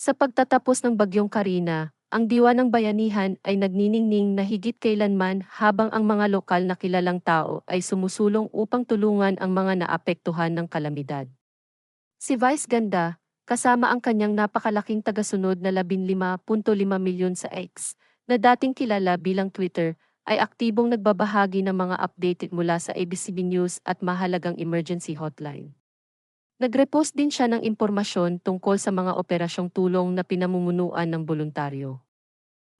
Sa pagtatapos ng bagyong Karina, ang diwa ng bayanihan ay nagniningning na higit kailanman habang ang mga lokal na kilalang tao ay sumusulong upang tulungan ang mga naapektuhan ng kalamidad. Si Vice Ganda, kasama ang kanyang napakalaking tagasunod na 15.5 milyon sa X, na dating kilala bilang Twitter, ay aktibong nagbabahagi ng mga update mula sa ABCB News at mahalagang emergency hotline. Nagrepost din siya ng impormasyon tungkol sa mga operasyong tulong na pinamumunuan ng voluntaryo.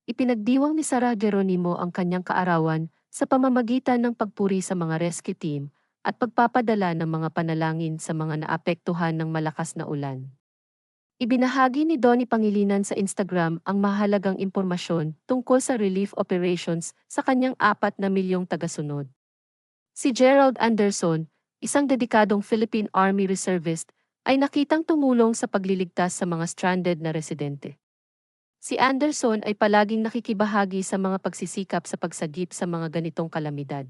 Ipinagdiwang ni Sarah Geronimo ang kanyang kaarawan sa pamamagitan ng pagpuri sa mga rescue team at pagpapadala ng mga panalangin sa mga naapektuhan ng malakas na ulan. Ibinahagi ni Donnie Pangilinan sa Instagram ang mahalagang impormasyon tungkol sa relief operations sa kanyang apat na milyong tagasunod. Si Gerald Anderson, isang dedikadong Philippine Army Reservist, ay nakitang tumulong sa pagliligtas sa mga stranded na residente. Si Anderson ay palaging nakikibahagi sa mga pagsisikap sa pagsagip sa mga ganitong kalamidad.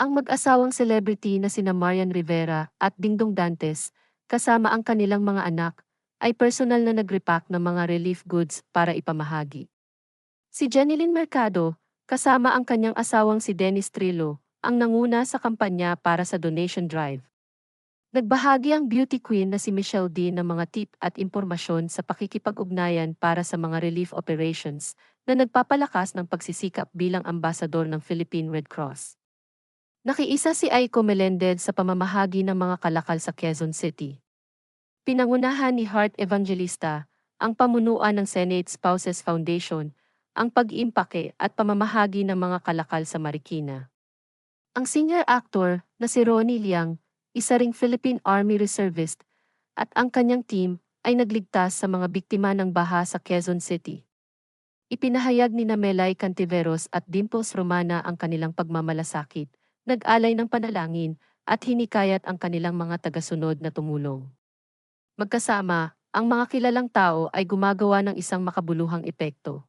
Ang mag-asawang celebrity na sina Marian Rivera at Dingdong Dantes, kasama ang kanilang mga anak, ay personal na nag-repack ng mga relief goods para ipamahagi. Si Jeneline Mercado, kasama ang kanyang asawang si Dennis Trillo, ang nanguna sa kampanya para sa donation drive. Nagbahagi ang beauty queen na si Michelle D ng mga tip at impormasyon sa pakikipag-ugnayan para sa mga relief operations na nagpapalakas ng pagsisikap bilang ambasador ng Philippine Red Cross. Nakiisa si Aiko Melendez sa pamamahagi ng mga kalakal sa Quezon City. Pinangunahan ni Heart Evangelista ang pamunuan ng Senate Spouses Foundation, ang pag-impake at pamamahagi ng mga kalakal sa Marikina. Ang singer actor na si Ronnie Liang, isa ring Philippine Army Reservist, at ang kanyang team ay nagligtas sa mga biktima ng baha sa Quezon City. Ipinahayag ni Namelay Cantiveros at Dimples Romana ang kanilang pagmamalasakit, nag-alay ng panalangin, at hinikayat ang kanilang mga tagasunod na tumulong. Magkasama, ang mga kilalang tao ay gumagawa ng isang makabuluhang epekto.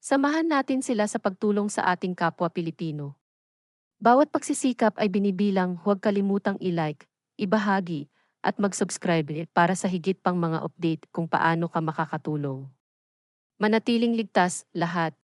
Samahan natin sila sa pagtulong sa ating kapwa Pilipino. Bawat pagsisikap ay binibilang huwag kalimutang i-like, ibahagi, at mag-subscribe para sa higit pang mga update kung paano ka makakatulong. Manatiling ligtas lahat.